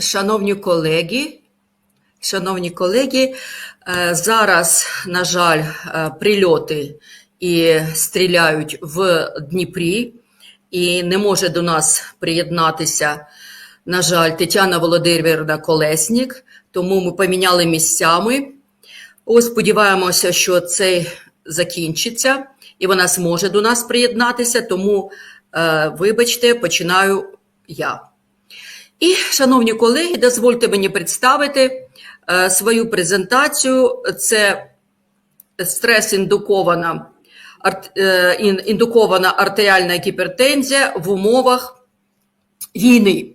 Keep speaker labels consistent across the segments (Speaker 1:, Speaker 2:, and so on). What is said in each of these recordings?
Speaker 1: Шановні колеги, шановні колеги, е, зараз, на жаль, е, прильоти і стріляють в Дніпрі, і не може до нас приєднатися, на жаль, Тетяна Володимирівна Колеснік, тому ми поміняли місцями. Ось сподіваємося, що це закінчиться, і вона зможе до нас приєднатися, тому, е, вибачте, починаю я. І, шановні колеги, дозвольте мені представити е, свою презентацію. Це стрес-індукована е, індукована артеріальна гіпертензія в умовах війни.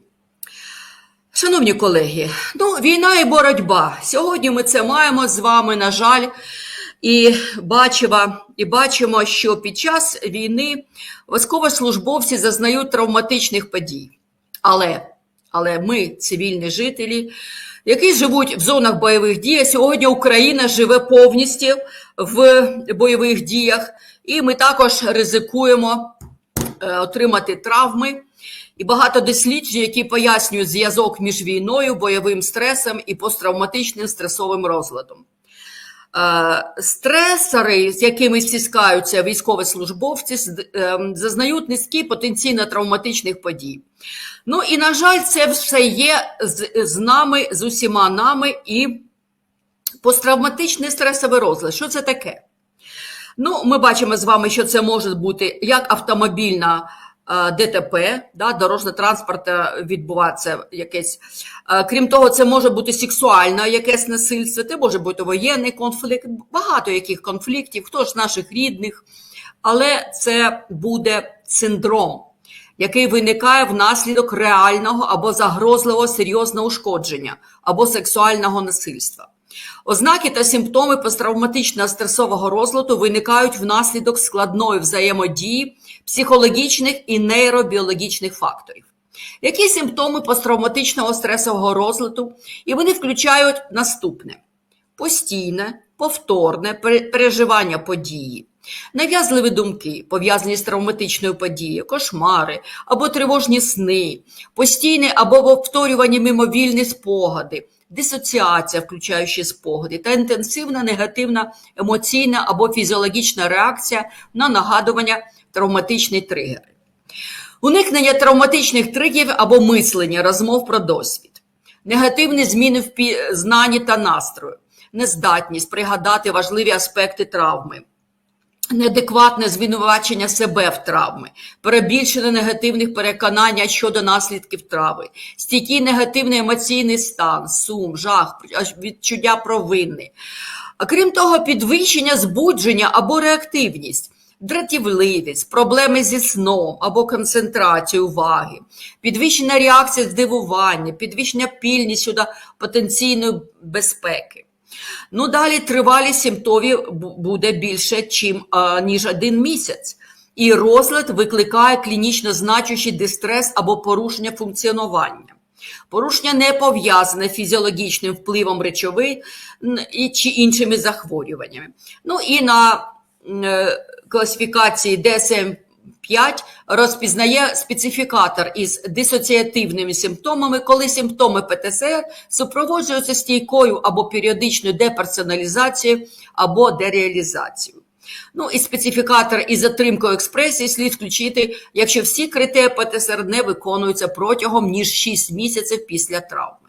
Speaker 1: Шановні колеги, ну, війна і боротьба. Сьогодні ми це маємо з вами, на жаль, і бачимо, і бачимо, що під час війни військовослужбовці зазнають травматичних подій. Але, але ми, цивільні жителі, які живуть в зонах бойових дій, сьогодні Україна живе повністю в бойових діях, і ми також ризикуємо е, отримати травми. І багато досліджень, які пояснюють зв'язок між війною, бойовим стресом і посттравматичним стресовим розладом. Е, Стресори, з якими стискаються військовослужбовці, ем, зазнають низькі потенційно травматичних подій. Ну і, на жаль, це все є з, з нами, з усіма нами і посттравматичний стресовий розлад. Що це таке? Ну, ми бачимо з вами, що це може бути як автомобільна ДТП, да, дорожньо транспорт відбувається якесь. Е, Крім того, це може бути сексуальне якесь насильство, це може бути воєнний конфлікт, багато яких конфліктів, хто ж наших рідних, але це буде синдром, який виникає внаслідок реального або загрозливого серйозного ушкодження або сексуального насильства. Ознаки та симптоми посттравматичного стресового розладу виникають внаслідок складної взаємодії психологічних і нейробіологічних факторів. Які симптоми посттравматичного стресового розладу? І вони включають наступне: постійне, повторне переживання події, нав'язливі думки, пов'язані з травматичною подією, кошмари або тривожні сни, постійні або повторювані мимовільні спогади, дисоціація, включаючи спогади, та інтенсивна негативна емоційна або фізіологічна реакція на нагадування травматичний тригер. Уникнення травматичних тригерів або мислення, розмов про досвід, негативні зміни в знанні та настрою, нездатність пригадати важливі аспекти травми, неадекватне звинувачення себе в травми, перебільшене негативних переконання щодо наслідків травми, стійкий негативний емоційний стан, сум, жах, відчуття провини. А крім того, підвищення збудження або реактивність. Дратівливість, проблеми зі сном або концентрацією уваги, підвищена реакція здивування, підвищена пільність щодо потенційної безпеки. Ну, далі тривалість симптомів буде більше, чим, ніж один місяць. І розлад викликає клінічно значущий дистрес або порушення функціонування. Порушення не пов'язане фізіологічним впливом речовин чи іншими захворюваннями. Ну і на е, класифікації dsm 5 розпізнає специфікатор із дисоціативними симптомами, коли симптоми ПТСР супроводжуються стійкою або періодичною деперсоналізацією або дереалізацією. Ну і специфікатор із затримкою експресії слід включити, якщо всі критерії ПТСР не виконуються протягом ніж 6 місяців після травми.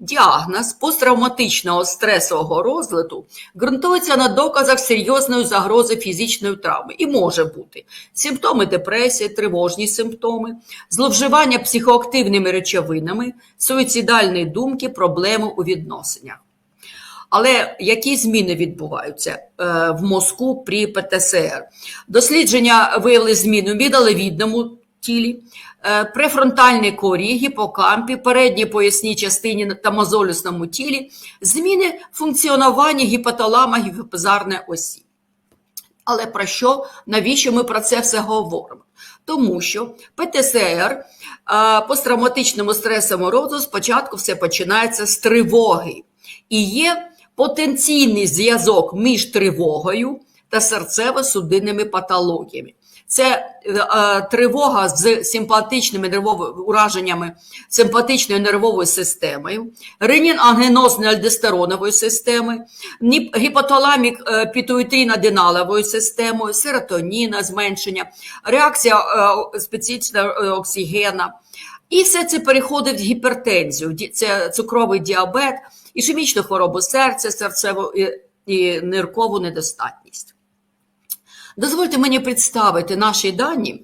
Speaker 1: Діагноз посттравматичного стресового розладу ґрунтується на доказах серйозної загрози фізичної травми і може бути симптоми депресії, тривожні симптоми, зловживання психоактивними речовинами, суїцидальні думки, проблеми у відносинах. Але які зміни відбуваються е, в мозку при ПТСР? Дослідження виявили зміни в мідалевідному тілі, е, префронтальній корі, гіпокампі, передній поясній частині та мозолюсному тілі, зміни функціонування гіпоталама гіпофізарної осі. Але про що, навіщо ми про це все говоримо? Тому що ПТСР, а, посттравматичному стресовому розладу спочатку все починається з тривоги. І є потенційний зв'язок між тривогою та серцево-судинними патологіями. Це е, тривога з симпатичними нервовими ураженнями симпатичною нервовою системою, ренін-ангенозною системи, ніп- гіпоталамік е, пітуїтріно-аденаловою системою, серотоніна, зменшення, реакція е, специфічна е, оксигена. І все це переходить в гіпертензію, це цукровий діабет, ішемічну хворобу серця, серцеву і ниркову недостатність. Дозвольте мені представити наші дані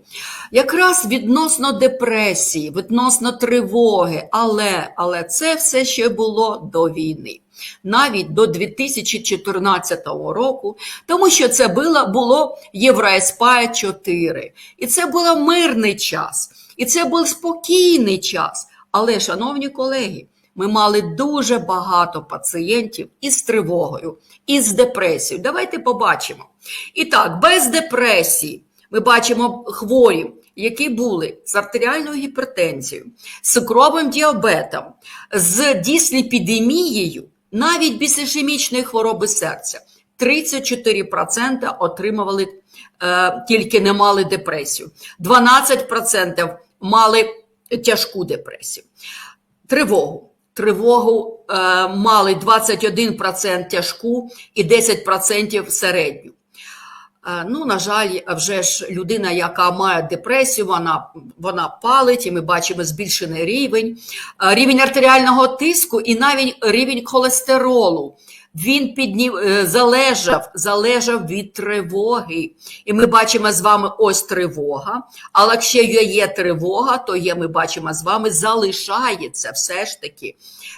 Speaker 1: якраз відносно депресії, відносно тривоги, але, але це все ще було до війни, навіть до 2014 року, тому що це було, було Євроеспа 4. І це був мирний час, і це був спокійний час. Але, шановні колеги, ми мали дуже багато пацієнтів із тривогою, із депресією. Давайте побачимо. І так, без депресії ми бачимо хворі, які були з артеріальною гіпертензією, з цукровим діабетом, з дісліпідемією, навіть без ішемічної хвороби серця. 34% отримували, е, тільки не мали депресію, 12% мали тяжку депресію. Тривогу. Тривогу е, мали 21% тяжку і 10% середню. Е, Ну, на жаль, вже ж людина, яка має депресію, вона, вона палить, і ми бачимо збільшений рівень, Е, рівень артеріального тиску і навіть рівень холестеролу. Він піднів, е, залежав, залежав від тривоги. І ми бачимо з вами ось тривога. Але якщо є тривога, то є, ми бачимо з вами, залишається все ж таки.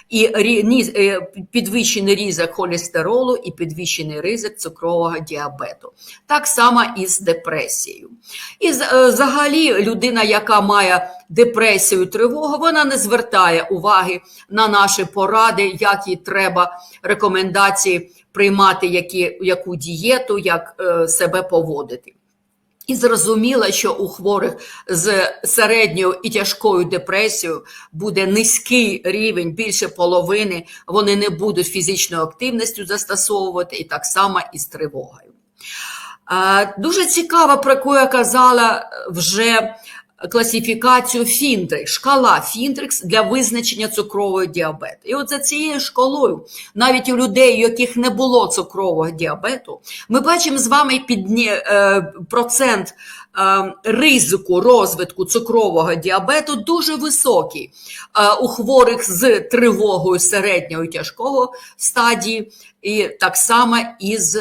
Speaker 1: І е, підвищений ризик холестеролу і підвищений ризик цукрового діабету. Так само і з депресією. І е, взагалі людина, яка має депресію, тривогу, вона не звертає уваги на наші поради, як їй треба рекомендації приймати, які, яку дієту, як е, себе поводити. І зрозуміло, що у хворих з середньою і тяжкою депресією буде низький рівень, більше половини, вони не будуть фізичною активністю застосовувати, і так само і з тривогою. Е, Дуже цікаво, про яку я казала вже класифікацію Фіндрикс, шкала Фіндрикс для визначення цукрового діабету. І от за цією шкалою, навіть у людей, у яких не було цукрового діабету, ми бачимо з вами підні, е, процент е, ризику розвитку цукрового діабету дуже високий е, у хворих з тривогою середнього тяжкого стадії, і так само із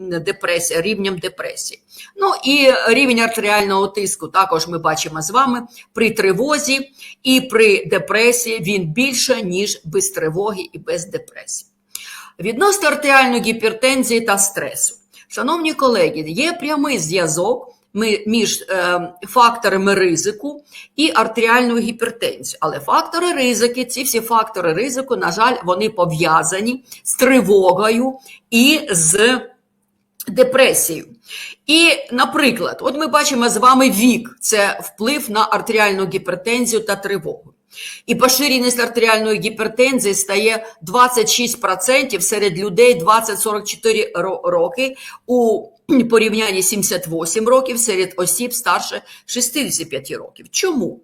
Speaker 1: депресія, рівнем депресії. Ну і рівень артеріального тиску також ми бачимо з вами при тривозі і при депресії він більше, ніж без тривоги і без депресії. Відносно артеріальної гіпертензії та стресу. Шановні колеги, є прямий зв'язок між е, факторами ризику і артеріальною гіпертензією. Але фактори ризики, ці всі фактори ризику, на жаль, вони пов'язані з тривогою і з депресією. І, наприклад, от ми бачимо з вами вік це вплив на артеріальну гіпертензію та тривогу. І поширеність артеріальної гіпертензії стає 26% серед людей 20-44 роки у порівнянні 78 років серед осіб старше 65 років. Чому?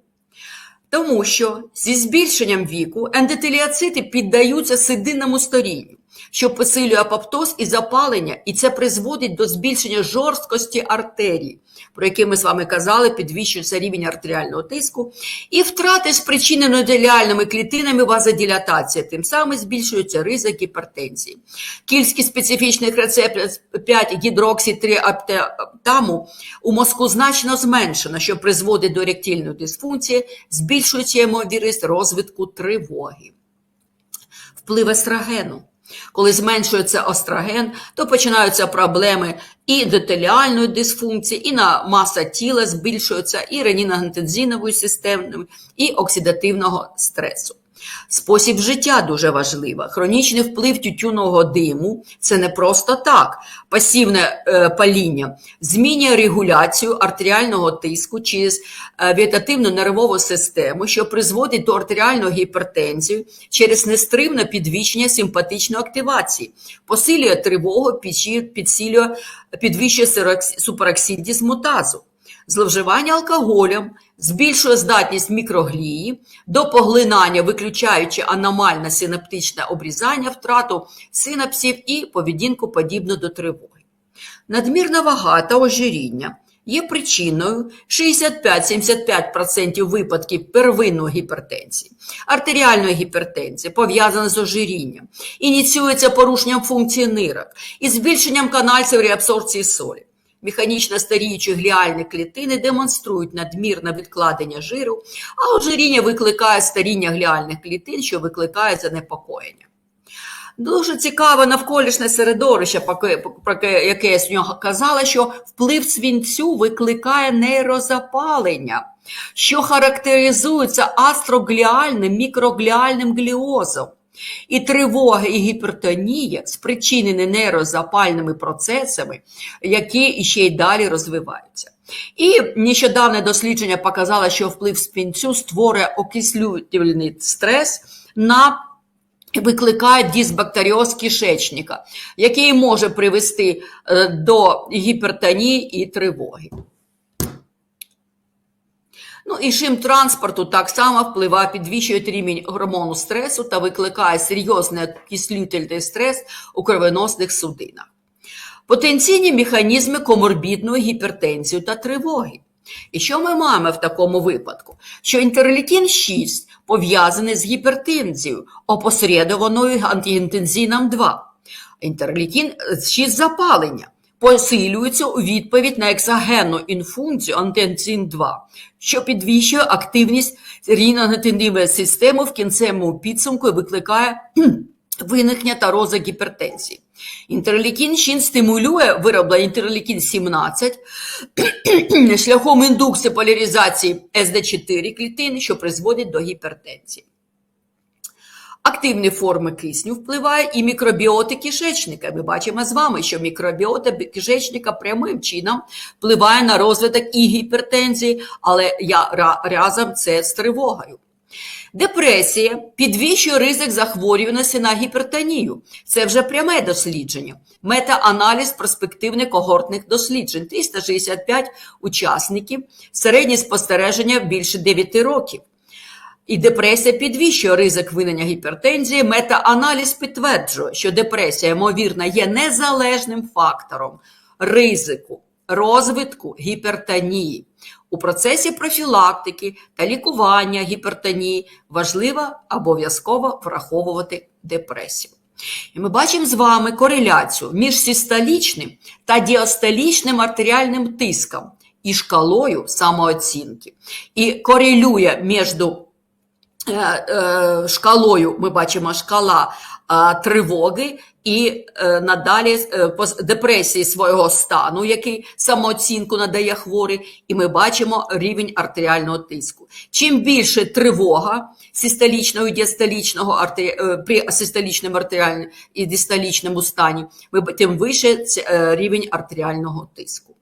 Speaker 1: Тому що зі збільшенням віку ендотеліоцити піддаються сидинному старінню, що посилює апоптоз і запалення, і це призводить до збільшення жорсткості артерій, про які ми з вами казали, підвищується рівень артеріального тиску, і втрати спричинені ендотеліальними клітинами вазодилатації, тим самим збільшується ризик гіпертензії. Кількість специфічних рецепторів 5 гідрокситриаптаму у мозку значно зменшена, що призводить до еректильної дисфункції, збільшується ймовірність розвитку тривоги. Вплив естрогену. Коли зменшується остроген, то починаються проблеми і детеліальної дисфункції, і на маса тіла збільшується, і реніногентензинової системи, і оксидативного стресу. Спосіб життя дуже важливо. Хронічний вплив тютюного диму це не просто так. Пасивне е, паління змінює регуляцію артеріального тиску через е, вегетативну нервову систему, що призводить до артеріальної гіпертензії через нестримне підвищення симпатичної активації, посилює тривогу, підсилює, підвищує сирокс- супероксидізму тазу. Зловживання алкоголем збільшує здатність мікроглії до поглинання, виключаючи аномальне синаптичне обрізання, втрату синапсів і поведінку подібну до тривоги. Надмірна вага та ожиріння є причиною 65-75% випадків первинної гіпертензії. Артеріальної гіпертензії пов'язана з ожирінням, ініціюється порушенням функції нирок і збільшенням канальців реабсорбції солі. Механічно старіючі гліальні клітини демонструють надмірне відкладення жиру, а ожиріння викликає старіння гліальних клітин, що викликає занепокоєння. Дуже цікаве навколишнє середовище, про яке- я сьогодні казала, що вплив свінцю викликає нейрозапалення, що характеризується астрогліальним мікрогліальним гліозом. І тривога, і гіпертонія спричинені нейрозапальними процесами, які ще й далі розвиваються. І нещодавне дослідження показало, що вплив спінцю створює окислювальний стрес на викликає дисбактеріоз кишечника, який може привести е, до гіпертонії і тривоги. Ну і шим транспорту так само впливає, підвищує рівень гормону стресу та викликає серйозний окислювальний стрес у кровоносних судинах. Потенційні механізми коморбідної гіпертензії та тривоги. І що ми маємо в такому випадку? Що інтерлікін 6 пов'язаний з гіпертензією, опосередованою антигентензином 2. Інтерлікін 6 запалення посилюється у відповідь на ексогенну інфункцію антигентин 2, що підвищує активність ріногенітивної системи в кінцевому підсумку і викликає виникнення та розвиток гіпертензії. Інтерлікін 6 стимулює вироблення інтерлікін 17 шляхом індукції поляризації СД4 клітин, що призводить до гіпертензії. Активні форми кисню впливає і мікробіоти кишечника. Ми бачимо з вами, що мікробіота кишечника прямим чином впливає на розвиток і гіпертензії, але я разом це з тривогою. Депресія підвищує ризик захворюваності на гіпертонію. Це вже пряме дослідження. Мета-аналіз перспективних когортних досліджень. 365 учасників, середнє спостереження більше 9 років. І депресія підвищує ризик виникнення гіпертензії. Мета-аналіз підтверджує, що депресія, ймовірно, є незалежним фактором ризику розвитку гіпертонії. У процесі профілактики та лікування гіпертонії важливо обов'язково враховувати депресію. І ми бачимо з вами кореляцію між систолічним та діастолічним артеріальним тиском і шкалою самооцінки. І корелює між шкалою, ми бачимо шкала е, тривоги і е, надалі е, депресії свого стану, який самооцінку надає хворий, і ми бачимо рівень артеріального тиску. Чим більше тривога систолічного і діастолічного е, при систолічному артеріальному і дистолічному стані, тим вище е, рівень артеріального тиску.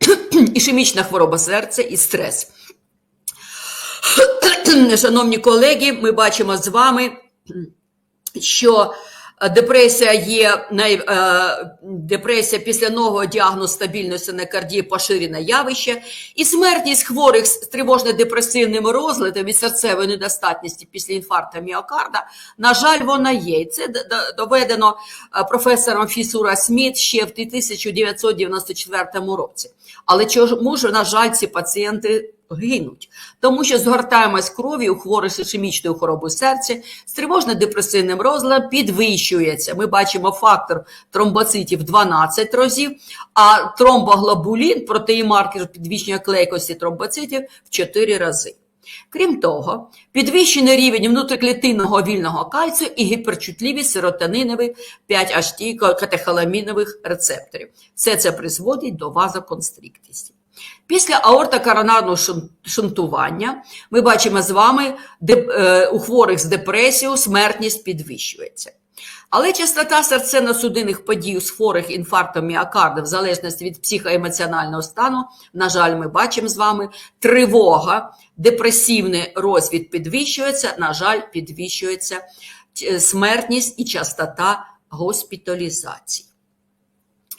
Speaker 1: Ішемічна хвороба серця і стрес. Шановні колеги, ми бачимо з вами, що депресія є най, е, депресія після нового діагнозу стабільної синекардії поширене явище, і смертність хворих з тривожно-депресивним розладом і серцевою недостатністю після інфаркту міокарда, на жаль, вона є. І це доведено е, професором Фісура Сміт ще в 1994 році. Але чому ж, на жаль, ці пацієнти гинуть? Тому що згортаємость крові у хворих з ішемічною хворобою серця з тривожно-депресивним розладом підвищується. Ми бачимо фактор тромбоцитів 12 разів, а тромбоглобулін, протеїмаркер підвищення клейкості тромбоцитів в 4 рази. Крім того, підвищений рівень внутріклітинного вільного кальцію і гіперчутливість серотонинових 5-HT катехоламінових рецепторів. Все це призводить до вазоконстриктісів. Після аортокоронарного шунтування ми бачимо з вами, е, у хворих з депресією смертність підвищується. Але частота серцево-судинних подій у хворих інфарктом міокарда, в залежності від психоемоціонального стану, на жаль, ми бачимо з вами, тривога, депресивний розвід підвищується, на жаль, підвищується е, смертність і частота госпіталізації.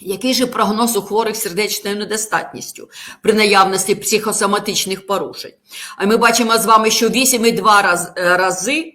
Speaker 1: Який же прогноз у хворих сердечною недостатністю при наявності психосоматичних порушень? А ми бачимо з вами, що 8,2 раз, е, рази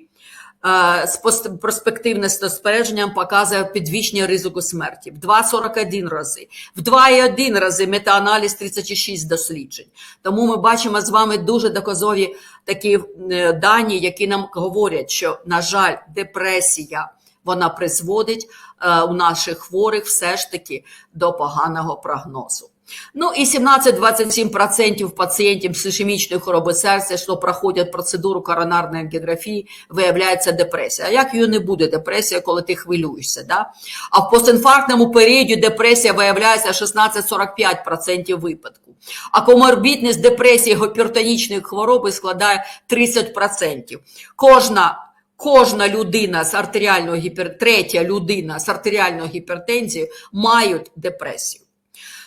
Speaker 1: е, спос- перспективне спостереження показує підвищення ризику смерті, в 2,41 рази, в 2,1 рази метааналіз 36 досліджень. Тому ми бачимо з вами дуже доказові такі е, дані, які нам говорять, що, на жаль, депресія вона призводить е, у наших хворих все ж таки до поганого прогнозу. Ну і 17-27% пацієнтів з ішемічною хворобою серця, що проходять процедуру коронарної ангіографії, виявляється депресія. А як її не буде депресія, коли ти хвилюєшся? Да? А в постінфарктному періоді депресія виявляється 16-45% випадку. А коморбідність депресії гіпертонічної хвороби складає 30%. Кожна Кожна людина з артеріальною гіпер... третя людина з артеріальною гіпертензією мають депресію.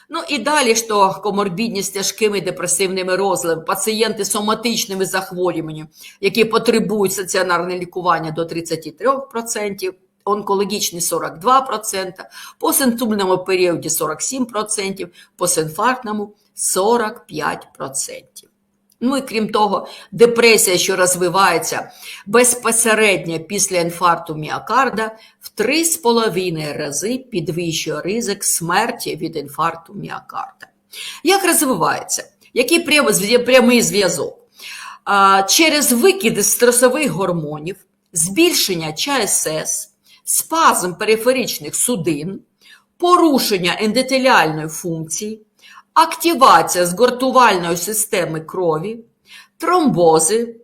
Speaker 1: Ну і далі, що коморбідність з тяжкими депресивними розладами, пацієнти з соматичними захворюваннями, які потребують стаціонарне лікування до 33%, онкологічні 42%, по симптомному періоді 47%, постінфарктному 45%. Ну і крім того, депресія, що розвивається безпосередньо після інфаркту міокарда, в 3,5 рази підвищує ризик смерті від інфаркту міокарда. Як розвивається? Який прямий зв'язок? Через викиди стресових гормонів, збільшення ЧСС, спазм периферичних судин, порушення ендотеліальної функції, активація згортувальної системи крові, тромбози,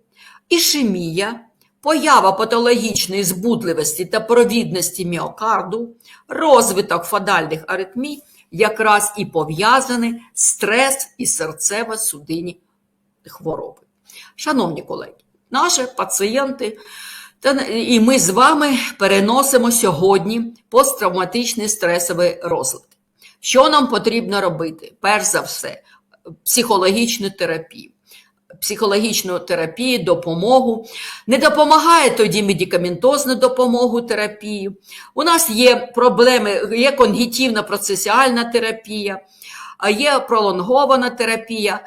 Speaker 1: ішемія, поява патологічної збудливості та провідності міокарду, розвиток фадальних аритмій якраз і пов'язаний стрес і серцево-судинні хвороби. Шановні колеги, наші пацієнти і ми з вами переносимо сьогодні посттравматичний стресовий розлад. Що нам потрібно робити? Перш за все, психологічну терапію. Психологічну терапію, допомогу. Не допомагає тоді медикаментозну допомогу терапію. У нас є проблеми, є конгітивна процесіальна терапія, є пролонгована терапія.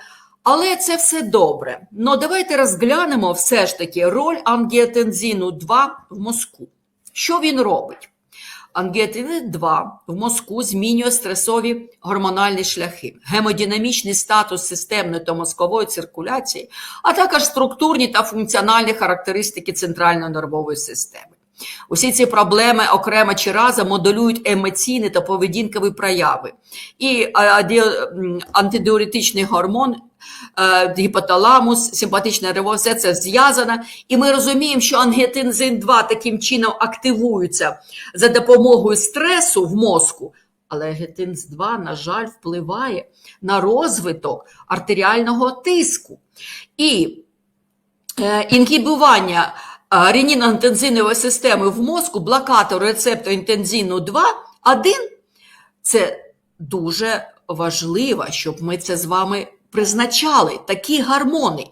Speaker 1: Але це все добре. Ну давайте розглянемо все ж таки роль ангіотензину 2 в мозку. Що він робить? Ангіотензин 2 в мозку змінює стресові гормональні шляхи, гемодинамічний статус системної та мозкової циркуляції, а також структурні та функціональні характеристики центральної нервової системи. Усі ці проблеми окремо чи разом моделюють емоційні та поведінкові прояви. І антидіуретичний гормон, е, гіпоталамус, симпатична нервова, все це зв'язано. І ми розуміємо, що ангіотензин 2 таким чином активується за допомогою стресу в мозку. Але ангіотензин 2, на жаль, впливає на розвиток артеріального тиску. І Е, інгібування ренін-ангіотензинової системи в мозку, блокатор рецептору інтензину 2, 1 – це дуже важливо, щоб ми це з вами призначали, такі гормони,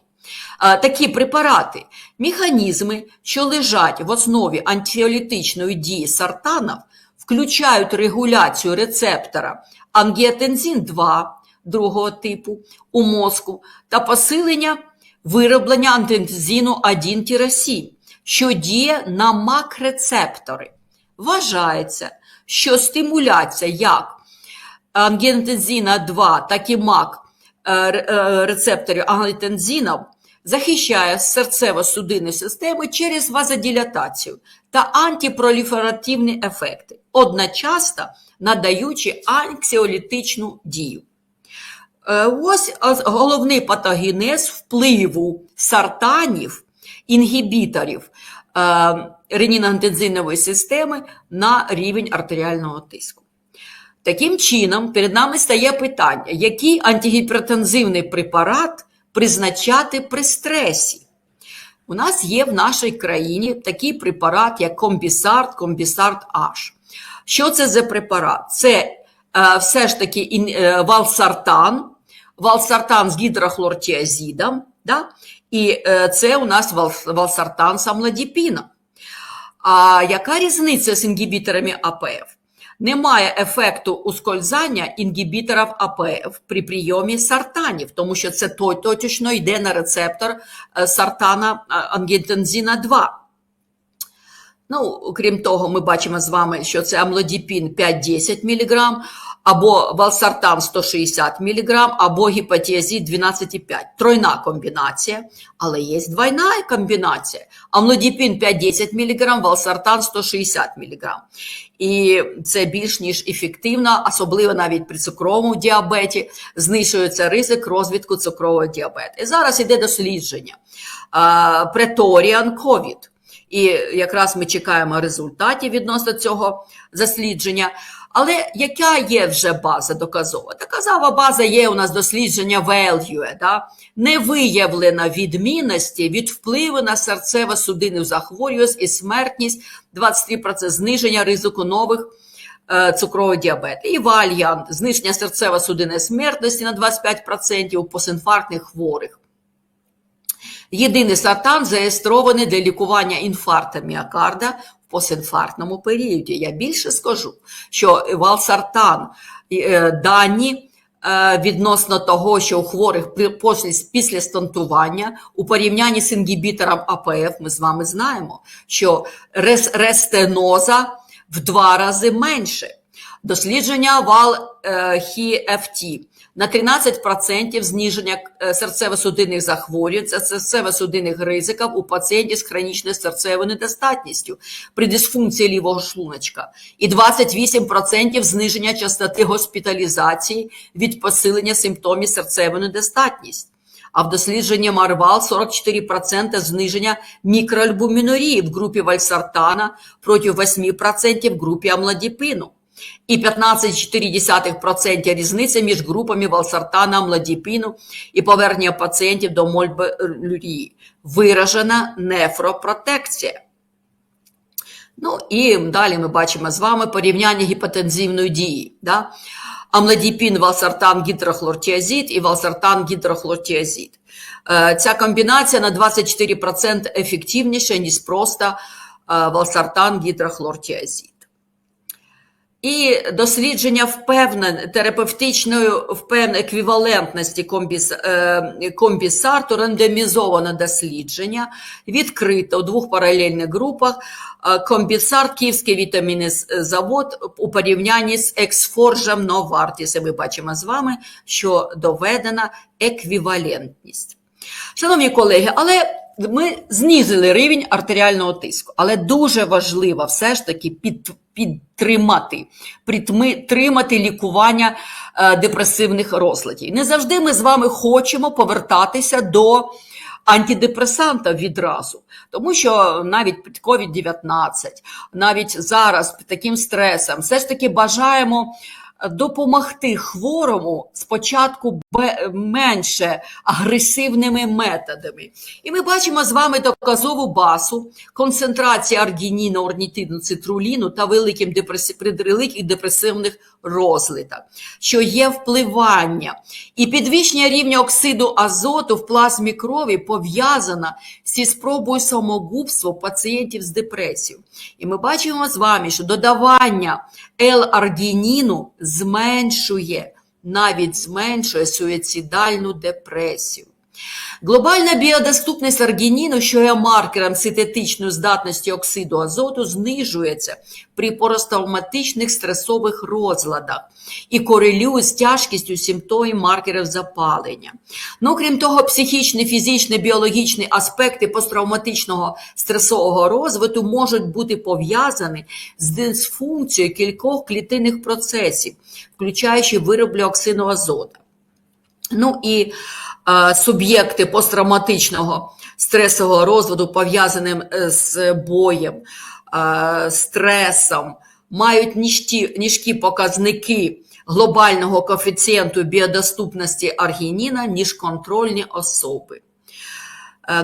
Speaker 1: такі препарати, механізми, що лежать в основі антіолітичної дії сартанів, включають регуляцію рецептора ангіотензин 2 другого типу у мозку та посилення вироблення антитензину 1-7, що діє на макрецептори. Вважається, що стимуляція як ангіотензина 2, так і мак е, е, рецепторів ангіотензинів захищає серцево-судинні системи через вазодилатацію та антипроліферативні ефекти, одночасно надаючи анксіолітичну дію. Е, Ось е, головний патогенез впливу сартанів, інгібіторів е, ренінангензинової системи на рівень артеріального тиску. Таким чином, перед нами стає питання, який антигіпертензивний препарат призначати при стресі. У нас є в нашій країні такий препарат, як комбісарт, комбісарт H. Що це за препарат? Це е, все ж таки е, валсартан, валсартан з гідрохлортіазідом, да? І е, це у нас вал, валсартан самладіпіна. А яка різниця з інгібіторами АПФ? немає ефекту ускользання інгібіторів АПФ при прийомі сартанів, тому що це точно йде на рецептор е, сартана е, ангітензіна 2. Ну, крім того, ми бачимо з вами, що це амлодіпін 5-10 мг, або валсартам 160 мг, або гіпотіазід 12,5. Тройна комбінація, але є двойна комбінація. Амлодіпін 5-10 мг, валсартан 160 мг. І це більш ніж ефективно, особливо навіть при цукровому діабеті, знижується ризик розвитку цукрового діабету. І зараз іде дослідження. Преторіан ковід. І якраз ми чекаємо результатів відносно цього дослідження. Але яка є вже база доказова? Доказова база є у нас дослідження value, да? не виявлена відмінності від впливу на серцево-судинну захворюваність і смертність 23% зниження ризику нових е, цукрового діабету. І вальянт, зниження серцево-судинної смертності на 25% у постінфарктних хворих. Єдиний сартан зареєстрований для лікування інфаркту міокарда в постінфарктному періоді. Я більше скажу, що валсартан е, дані е, відносно того, що у хворих при- після- стентування у порівнянні з інгібітором АПФ, ми з вами знаємо, що рес- рестеноза в два рази менше. Дослідження вал е, на 13% зниження е, серцево-судинних захворювань та серцево-судинних ризиків у пацієнтів з хронічною серцевою недостатністю при дисфункції лівого шлуночка і 28% зниження частоти госпіталізації від посилення симптомів серцевої недостатності. А в дослідженні Марвал 44% зниження мікроальбумінурії в групі вальсартана проти 8% в групі амлодіпину. І 15,4% різниця між групами валсартана, амлодіпіну і повернення пацієнтів до мольберюрії. Виражена нефропротекція. Ну і далі ми бачимо з вами порівняння гіпотензивної дії. Да? Амлодіпін, валсартан, гідрохлортіазид і валсартан, гідрохлортіазид. Е, Ця комбінація на 24% ефективніша, ніж просто е, валсартан, гідрохлортіазид. І дослідження впевнен, терапевтичної впевненої еквівалентності комбіс, е, комбісарту рандомізоване дослідження відкрито у двох паралельних групах. Е, Комбісарт Київський вітамінний завод у порівнянні з Ексфоржем Новартіс. Ми бачимо з вами, що доведена еквівалентність. Шановні колеги, але ми знизили рівень артеріального тиску, але дуже важливо все ж таки під, підтримати, підтримати лікування е, депресивних розладів. Не завжди ми з вами хочемо повертатися до антидепресанта відразу, тому що навіть під COVID-19, навіть зараз під таким стресом, все ж таки бажаємо допомогти хворому спочатку менше агресивними методами. І ми бачимо з вами доказову басу концентрації аргініну, орнітину, цитруліну та великим депреси... при депресивних розладах, що є впливання. І підвищення рівня оксиду азоту в плазмі крові пов'язано зі спробою самогубства пацієнтів з депресією. І ми бачимо з вами, що додавання L-аргініну зменшує, навіть зменшує суїцидальну депресію. Глобальна біодоступність аргініну, що є маркером синтетичної здатності оксиду азоту, знижується при посттравматичних стресових розладах і корелює з тяжкістю симптомів маркерів запалення. Ну, крім того, психічні, фізичні, біологічні аспекти посттравматичного стресового розвитку можуть бути пов'язані з дисфункцією кількох клітинних процесів, включаючи вироблю оксину азоту. Ну і е, суб'єкти посттравматичного стресового розвитку, пов'язаним е, з боєм, е, стресом, мають низькі, низькі показники глобального коефіцієнту біодоступності аргініна, ніж контрольні особи. Е,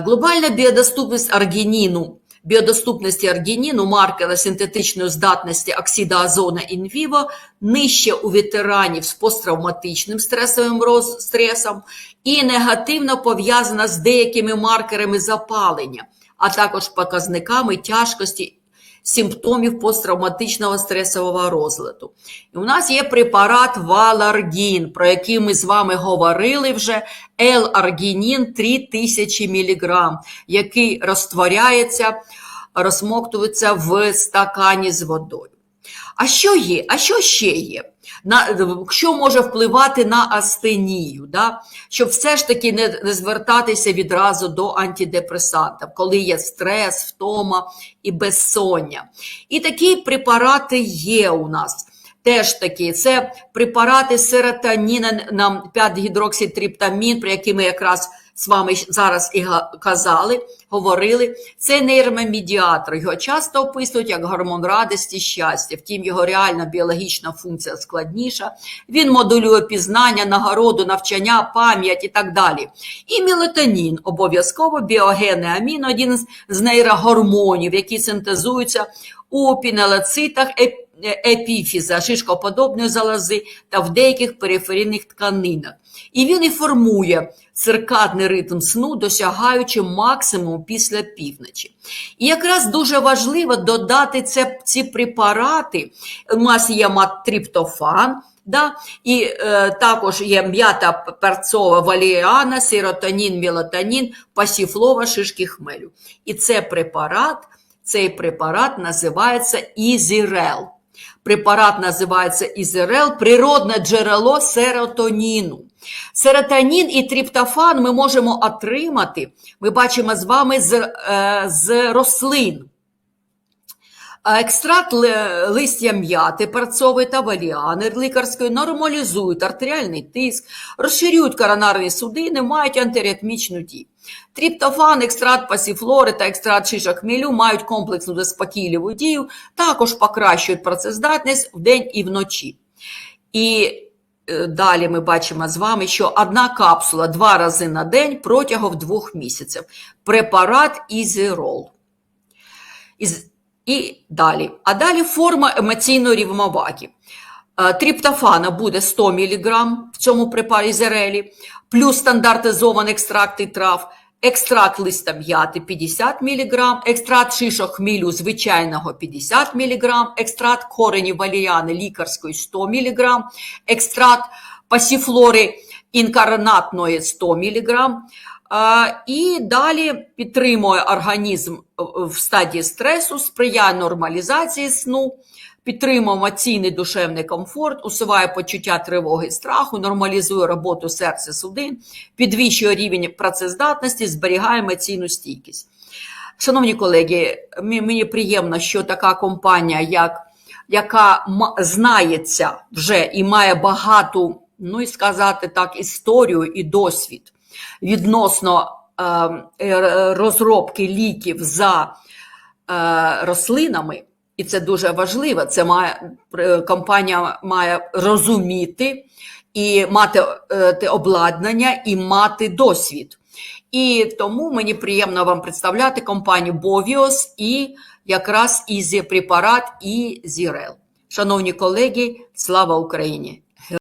Speaker 1: Глобальна біодоступність аргініну, біодоступності аргініну, маркера синтетичної здатності оксида озона інвіво нижче у ветеранів з посттравматичним стресовим стресом і негативно пов'язана з деякими маркерами запалення, а також показниками тяжкості симптомів посттравматичного стресового розладу. І у нас є препарат Валаргін, про який ми з вами говорили вже, L-аргінін 3000 мг, який розтворяється, розмоктується в стакані з водою. А що є? А що ще є? На, що може впливати на астенію, да? щоб все ж таки не, не звертатися відразу до антидепресантів, коли є стрес, втома і безсоння. І такі препарати є у нас. Теж такі, це препарати серотоніна, нам 5-гідрокситриптамін, про які ми якраз з вами зараз і казали, говорили. Це нейромедіатор. Його часто описують як гормон радості, щастя. Втім, його реальна біологічна функція складніша. Він модулює пізнання, нагороду, навчання, пам'ять і так далі. І мелатонін обов'язково біогенний амін, один з- нейрогормонів, які синтезуються у пінелоцитах еп- епіфіза, шишкоподобної залози та в деяких периферійних тканинах. І він і формує циркадний ритм сну, досягаючи максимуму після півночі. І якраз дуже важливо додати це, ці препарати. У нас є матриптофан, да? і е, також є м'ята перцова валіана, серотонін, мелатонін, пасіфлова, шишки хмелю. І це препарат, цей препарат називається Ізірел. Препарат називається Ізерел, природне джерело серотоніну. Серотонін і триптофан ми можемо отримати, ми бачимо з вами з, е, з рослин. Екстракт листя м'яти, перцової та валіани лікарської нормалізують артеріальний тиск, розширюють коронарні судини, мають антиритмічну дію. Тріптофан, екстракт пасіфлори та екстракт шишок хмелю мають комплексну заспокійливу дію, також покращують працездатність вдень і вночі. І е, далі ми бачимо з вами, що одна капсула два рази на день протягом двох місяців. Препарат Ізерол. Із- І далі. А далі форма емоційної рівноваги. Е, Триптофана буде 100 мг в цьому препарі зерелі, плюс стандартизований екстракти трав, екстракт листа м'яти 50 мг, екстракт шишок хмілю звичайного 50 мг, екстракт коренів валіяни лікарської 100 мг, екстракт пасіфлори інкарнатної 100 мг. І далі підтримує організм в стадії стресу, сприяє нормалізації сну, підтримує емоційний душевний комфорт, усуває почуття тривоги і страху, нормалізує роботу серця судин, підвищує рівень працездатності, зберігає емоційну стійкість. Шановні колеги, мені приємно, що така компанія, як, яка знається вже і має багату, ну і сказати так, історію і досвід відносно е, розробки ліків за е, рослинами, і це дуже важливо. Це має е, компанія має розуміти і мати обладнання і мати досвід. І тому мені приємно вам представляти компанію Bovios і якраз і препарат і Зірел. Шановні колеги, слава Україні!